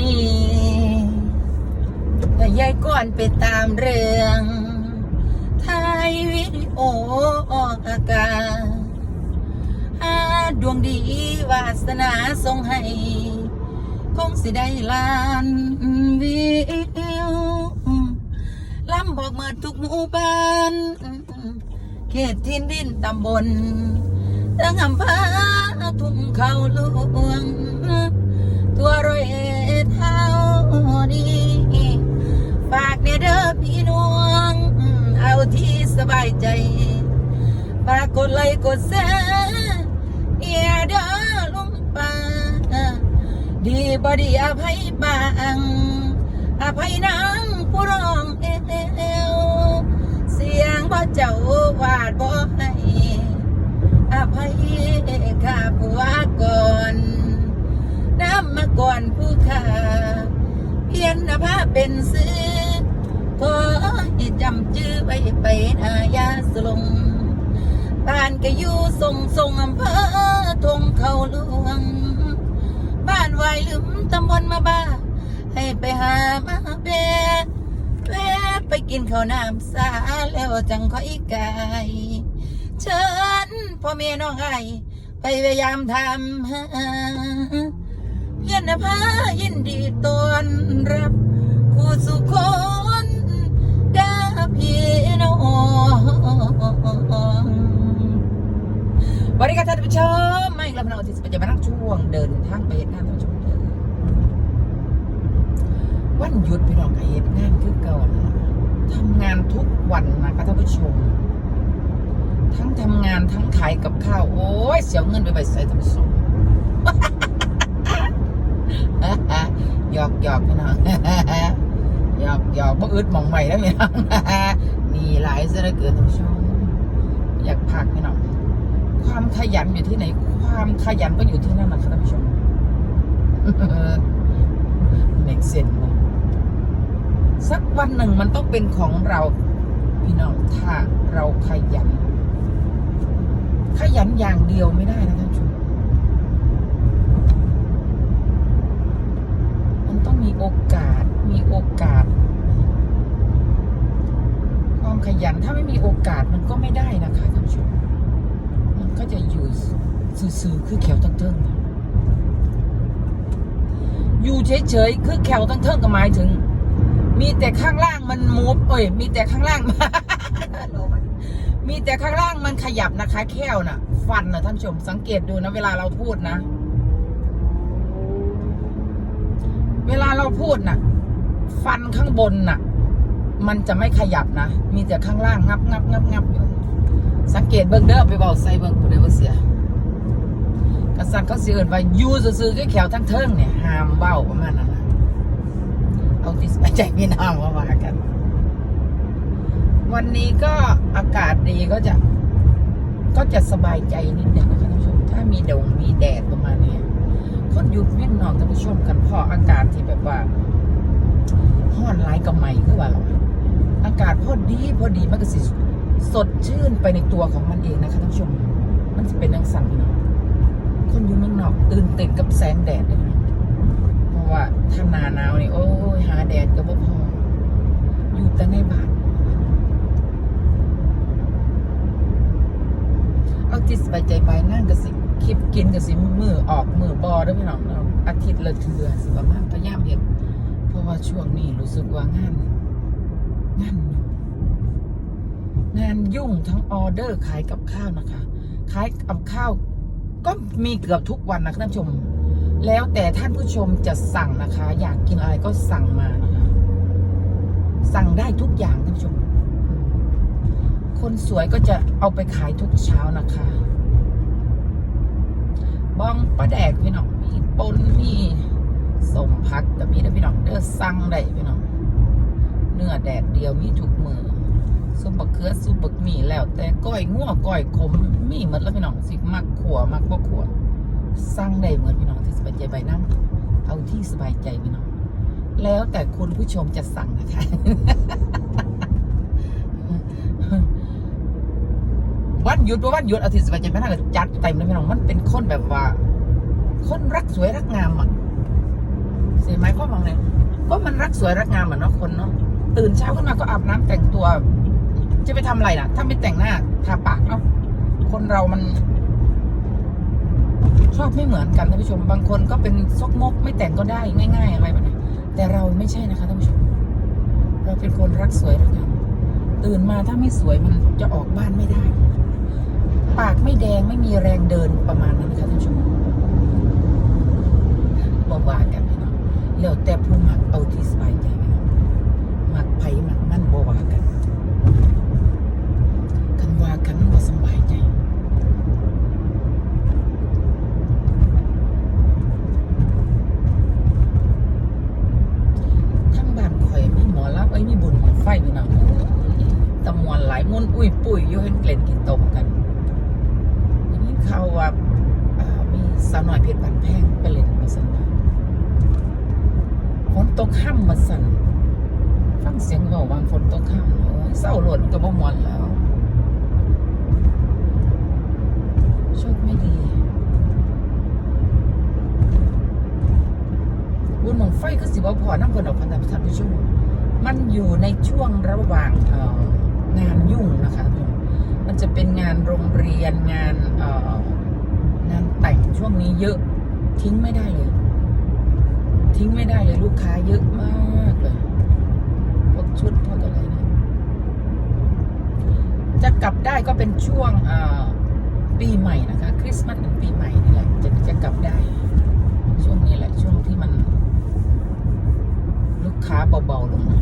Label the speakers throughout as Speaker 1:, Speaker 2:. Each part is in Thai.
Speaker 1: นี้แต่ยายก่อนไปตามเรื่องถ่ายวิดีโอออกอากาศอาดวงดีวาสนาทรงให้ คงสิได้ล้านวิวล้ำบอกเมื่อทุกหมู่บ้านเขตทินดินตำบลทั้งอำเภอทุ่งเขาหลวงายใจฝากกดไลกดแชร์อย่าเดอลุงป่าดีบอดีอภัยบางอภัยนางผู้ร้องเอวเสียงบ่เจ้าวาดบ่ให้อภัยข้าผู้ว่าก่อนน้ำมาก่อนผู้ข้าเพียนนภาเป็นซื้อ ให้จำชื่อไว้ไปนายาสลงบ้านก็อยู่ทรงทรงอำเภอทงเขาหลวง บ้านวายลืมตำบลมาบ้า ให้ไปหามาแบแวะไปกินข้าวน้ำสาแล้วจังค่อยกายเชิญพ่อแม่น้องไอ้ไปพยายามทำหาเพียรนภายินดีต้อนรับคู่สุค บริการท่านผู้ชมไม่เราพนักงานที่จะมานั่งช่วงเดินทางไปเฮ็ดงานท่านผู้ชมเดินวันหยุดพี่น้องก็เฮ็ดงานคือเก่านทำงานทุกวันนะคะท่านผู้ชม ทั้งทำงานทั้งขายกับข้าวโอ้ยเสียเงินไปไปใส่ท่านผู้ชมหยอกหยอกพี่น้องหยอกหยอกบ่อึดมองใหม่แล้วพี่น้องมีหลายเสือเกินท่านผู้ชมอยากพักพี่น้อง ความขยันอยู่ที่ไหน ความขยันก็อยู่ที่นั่นนะคะท่านผู้ชมเน็กเซนนะสักวันหนึ่งมันต้องเป็นของเรา พี่น้องถ้าเราขยัน ขยันอย่างเดียวไม่ได้นะท่านผู้ชมมันต้องมีโอกาสมีโอกาส ความขยันถ้าไม่มีโอกาสมันก็ไม่ได้นะคะท่านผู้ชม มันก็จะอยู่ ซื่อๆคือแขวตั้งเทิงๆอยู่เฉยๆคือแขวตั้งเทิงก็หมายถึง มีแต่ข้างล่างมันมูฟเอ้ยมีแต่ข้างล่างมีแต่ข้างล่างมันขยับนะคะ แควน่ะ ฟันนะท่านผู้ชมสังเกตดูนะ เวลาเราพูดนะ เวลาเราพูดน่ะ ฟันข้างบนน่ะ มันจะไม่ขยับนะ มีแต่ข้างล่างงับงับงับงับอยู่สังเกตเบิ่งเด้อไปเบาใส่เบิ่งผู้ใดบ่เสีย กษัตริย์เขาสิเอิ้นว่ายูซื่อๆคือแขวทั้งเทิงเนี่ยห้ามเว้าประมาณนั้นนะเอาที่สบายใจพี่น้องมาว่ากัน วันนี้ก็อากาศดีก็จะ ก็จะสบายใจนิดนึงนะคะท่านผู้ชม ถ้ามีดงมีแดดประมาณนี้คนยู่เมียงนอกท่านผู้ชมกันเพราะอากาศที่แบบว่าห้อนร้ายกับใหม่คือว่าหรออากาศพอดีพอดีมันก็สิสดชื่นไปในตัวของมันเองนะคะท่านผู้ชม มันจะเป็นนังสั่นพี่น้อง ตื่นต้นกับแสงแดดเลยนะเพราะว่าถ้าหนาหนาวนี่โอ้ยหาแดดก็บ่พออยู่แต่ในบ้านเอาจิตสบายใจไปนั่งก็สิคลิปกินก็สิมือออกมือบอด้วยพี่น้องเนาอาทิตย์ละเทือสิประมาณพยายามเห็นเพราะว่าช่วงนี้รู้สึกว่างานงานงงานยุ่งทั้งออเดอร์ขายกับข้าวนะคะ ขายกับข้าว ก็มีเกือบทุกวันนะท่านผู้ชม แล้วแต่ท่านผู้ชมจะสั่งนะคะ อยากกินอะไรก็สั่งมานะคะ สั่งได้ทุกอย่างท่านผู้ชม คนสวยก็จะเอาไปขายทุกเช้านะคะบ้องปลาแดกพี่น้องมีปนมีสมพักแต่มีนะพี่น้องเด้อสั่งได้พี่น้องเนื้อแดดเดียวมีทุกมือ ซุปบะเขือซุปบะหมี่แล้ว แต่ก้อยง่วก้อยขมมีหมดแล้วพี่น้องสิมักขัวมักบ่ขัวสั่งได้เหมือนพี่น้องที่สบายใจใบนั่งเอาที่สบายใจพี่น้องแล้วแต่คุณผู้ชมจะสั่งนะคะวันหยุดว่าวันหยุดอาทิตย์สบายใจไม่น่าจัดเต็มเลยพี่น้องมันเป็นคนแบบว่า คนรักสวยรักงามอะ
Speaker 2: เสียไหมข้อมองเลยก็มันรักสวยรักงามเหมือนเนาะคนเนาะตื่นเช้าขึ้นมาก็อาบน้ำแต่งตัว จะไปทำอะไรล่ะ ถ้าไม่แต่งหน้าทาปากเนาะคนเรามัน ชอบไม่เหมือนกันท่านผู้ชม บางคนก็เป็นซกมกไม่แต่งก็ได้ง่าย ๆ อะไรแบบนี้แต่เราไม่ใช่นะคะท่านผู้ชม เราเป็นคนรักสวยรักงามตื่นมาถ้าไม่สวยมันจะออกบ้านไม่ได้ ปากไม่แดงไม่มีแรงเดินประมาณนั้นค่ะท่านผู้ชมบว่ากันพี่น้องแล้วแต่ผู้มักเอาที่สบายใจพี่น้องมักไผมักมั่นบว่ากันกันว่ากันมันบ่สำบายใจ ทั้งบ้านข่อยมีหมอรับไอ้ยมีบุญหมอไฟพี่น้องตะมวน หลายมวนอุ้ยปุ้ยอยู่ห็นเกล่นกินตมกันอย่างนี้ข่าว่ามีสาวน้อยเพชรบันแพงไปเล่นมาสันว่าฝนตกค่ำมมาสั่นฟังเสียงเบาบางฝนตกค่ำโอ้ยเศร้าหล่นก็บ่มวนแล้วโชคไม่ดีบุญหมองไฟก็สิว่พอน้ำเพิ่นออกพันธท่านผู้ชมมันอยู่ในช่วงระหว่างงานยุ่งานโรงเรียนงานเอ่องานแต่งช่วงนี้เยอะ ทิ้งไม่ได้เลย ทิ้งไม่ได้เลยลูกค้าเยอะมากเลยพวกชุดพวกอะไรเนี่ยจะกลับได้ก็เป็นช่วงปีใหม่นะคะ คริสต์มาสกับปีใหม่นี่แหละจะจะกลับได้ ช่วงนี้แหละช่วงที่มัน ลูกค้าเบาๆลงมา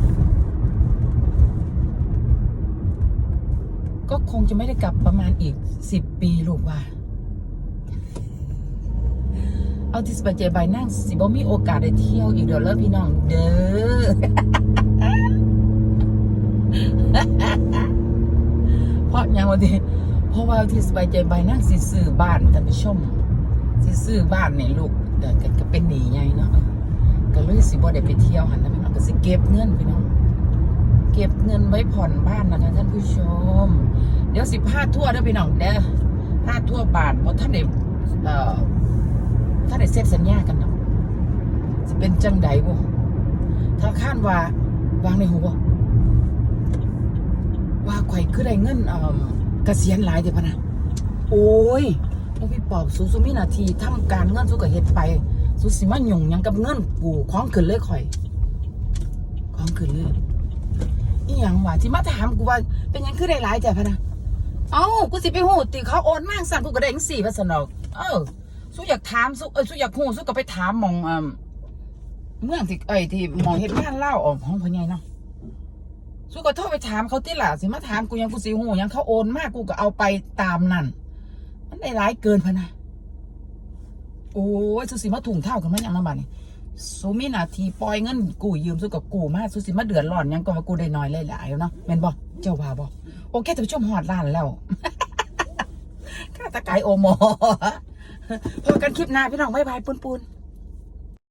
Speaker 2: ก็คงจะไม่ได้กลับประมาณอีกสิบปีลูกว่าเอาที่สบายใจใบนั่งสิบ่มีโอกาสได้เที่ยวอีกเดี๋ยวเลิกพี่น้องเด้อเพราะยังวันที่เพราะว่าที่สบายใจใบนั่งสิซื้อบ้านท่านผู้ชมสิซื้อบ้านเนี่ยลูกเดี๋ยวก็เป็นหนีไงเนาะก็เลยสิบ่ได้ไปเที่ยวหันนะพี่น้องก็สิเก็บเงินพี่น้องเก็บเงินไว้ผ่อนบ้านนะคะท่านผู้ชม ดี๋ยวสิพาทั่วเด้อพี่น้องเด้อพาทั่วบานเพราะท่านได้เอ่อท่านได้เซ็นสัญญากันเนาะสิเป็นจังใดบ่ถ้าคาดว่าวางในหัวว่าไข่คือได้เงินเอ่อเกษียณหลายเดี๋ยวพะนะโอ้ยพวกพี่ปอบสูสุมินาทีทำการเงินสุก็เฮ็ดไปสุสิมาหยุ่งยังกับเงินกูของขึ้นเลยข่อยของขึ้นเลยอีหยังวะที่มาถามกูว่าเป็นยังคือได้หลายแต่พะนะ เอ้ากูสิไปหูติเขาโอนมากสั่งกูก็ได้จังสี่พันสนอก เออสุอยากถามสุเออสุอยากหูสุก็ไปถามมองอ่าเมืองที่เอ้ที่มองเฮ็ดงานเล่าออกห้องพ่อใหญ่เนาะสุก็โทรไปถามเขาติล่ะสิมาถามกูยังกูสิหูยังเขาโอนมากกูก็เอาไปตามนั่น มันได้หลายเกินพะนะโอ้ยสุสิมาถุงเท่ากันมั้ยยังน้ำบัดนี่ สุมีหนาทีปล่อยเงินกู้ยืมสุกับกู้มาสุสิมาเดือดร้อนหยังก็ว่ากูได้น้อยหลายๆเนาะแม่นบ่เจ้าว่าบ่โอเคท่านผู้ชมหอดล้านแล้ว ข้าตะไกายโอโมพอกันคลิปหน้าพี่น้องบ๊ายบายปุนๆ